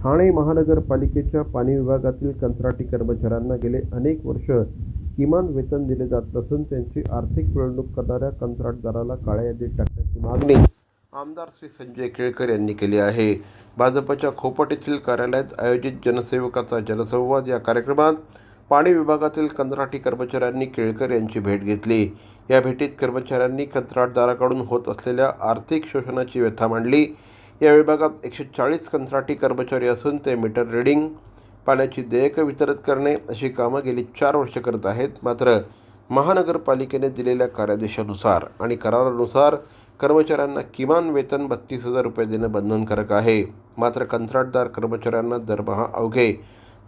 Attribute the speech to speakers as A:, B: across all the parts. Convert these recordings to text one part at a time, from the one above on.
A: ठाणे महानगरपालिकेच्या पाणी विभागातील कंत्राटी कर्मचाऱ्यांना गेले अनेक वर्ष किमान वेतन दिले जात नसून त्यांची आर्थिक पिळवणूक करणाऱ्या कंत्राटदाराला काळ्या यादीत टाकण्याची मागणी आमदार श्री संजय केळकर यांनी केली आहे. भाजपच्या खोपट येथील कार्यालयात आयोजित जनसेवकाचा जनसंवाद या कार्यक्रमात पाणी विभागातील कंत्राटी कर्मचाऱ्यांनी केळकर यांची भेट घेतली. या भेटीत कर्मचाऱ्यांनी कंत्राटदाराकडून होत असलेल्या आर्थिक शोषणाची व्यथा मांडली. या विभागात एकशे चाळीस कंत्राटी कर्मचारी असून ते मीटर रिडिंग पाण्याची देयकं वितरित करणे अशी कामं गेली चार वर्ष करत आहेत. मात्र महानगरपालिकेने दिलेल्या कार्यादेशानुसार आणि करारानुसार कर्मचाऱ्यांना किमान वेतन बत्तीस हजार रुपये देणं बंधनकारक आहे. मात्र कंत्राटदार कर्मचाऱ्यांना दरमहा अवघे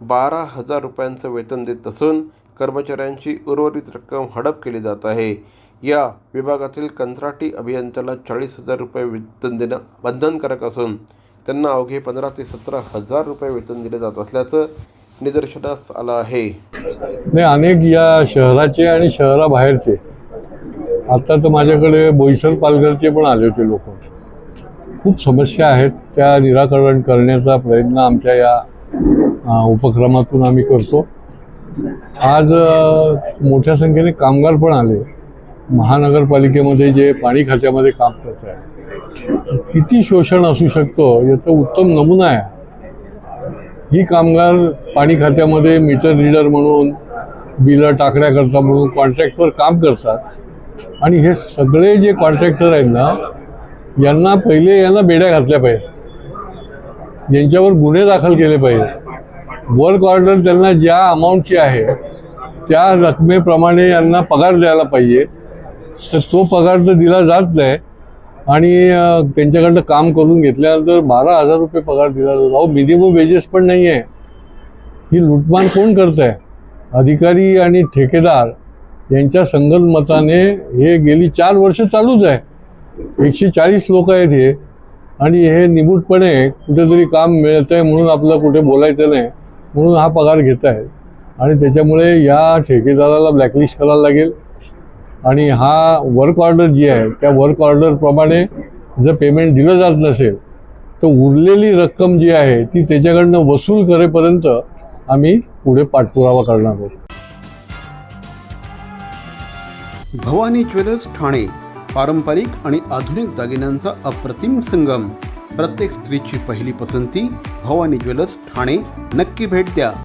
A: बारा हजार रुपयांचं वेतन देत असून कर्मचाऱ्यांची उर्वरित रक्कम हडप केली जात आहे. या विभागातील कंत्राटी अभियंत्याला चाळीस हजार रुपये वेतन देणं बंधनकारक असून त्यांना अवघे पंधरा ते सतरा हजार रुपये वेतन दिले जात असल्याचं निदर्शनास आलं आहे.
B: नाही अनेक या शहराचे आणि शहराबाहेरचे. आता तर माझ्याकडे बोईसर पालघरचे पण आले होते लोक. खूप समस्या आहेत त्या निराकरण करण्याचा प्रयत्न आमच्या या उपक्रमातून आम्ही करतो. आज मोठ्या संख्येने कामगार पण आले. महानगरपालिकेमध्ये जे पाणी खात्यामध्ये काम करत आहे किती शोषण असू शकतो याचा उत्तम नमुना आहे. ही कामगार पाणी खात्यामध्ये मीटर रीडर म्हणून बिलं टाकण्याकरता म्हणून कॉन्ट्रॅक्टवर काम करतात. आणि हे सगळे जे कॉन्ट्रॅक्टर आहेत ना यांना पहिले यांना बेड्या घातल्या पाहिजे यांच्यावर गुन्हे दाखल केले पाहिजे वर्क ऑर्डर त्यांना ज्या अमाऊंटची आहे त्या रकमेप्रमाणे यांना पगार द्यायला पाहिजे. तर तो पगार तर दिला जात नाही. आणि त्यांच्याकडनं काम करून घेतल्यानंतर बारा हजार रुपये पगार दिला जातो. अहो मिनिमम वेजेस पण नाही आहे. ही लुटमार कोण करत आहे अधिकारी आणि ठेकेदार यांच्या संगनमताने हे गेली चार वर्ष चालूच आहे. एकशे चाळीस लोक आहेत हे. आणि हे निमूटपणे कुठेतरी काम मिळत आहे म्हणून आपलं कुठे बोलायचं नाही. म्हणून हा पगार घेत आहेत आणि त्याच्यामुळे या ठेकेदाराला ब्लॅकलिस्ट करायला लागेल. आणि हा वर्क ऑर्डर जी आहे त्या वर्क ऑर्डरप्रमाणे जर पेमेंट दिलं जात नसेल तर उरलेली रक्कम जी आहे ती त्याच्याकडनं वसूल करेपर्यंत आम्ही पुढे पाठपुरावा करणार आहोत.
C: भवानी ज्वेलर्स ठाणे पारंपरिक आणि आधुनिक दागिन्यांचा अप्रतिम संगम. प्रत्येक स्त्रीची पहिली पसंती भवानी ज्वेलर्स ठाणे. नक्की भेट द्या.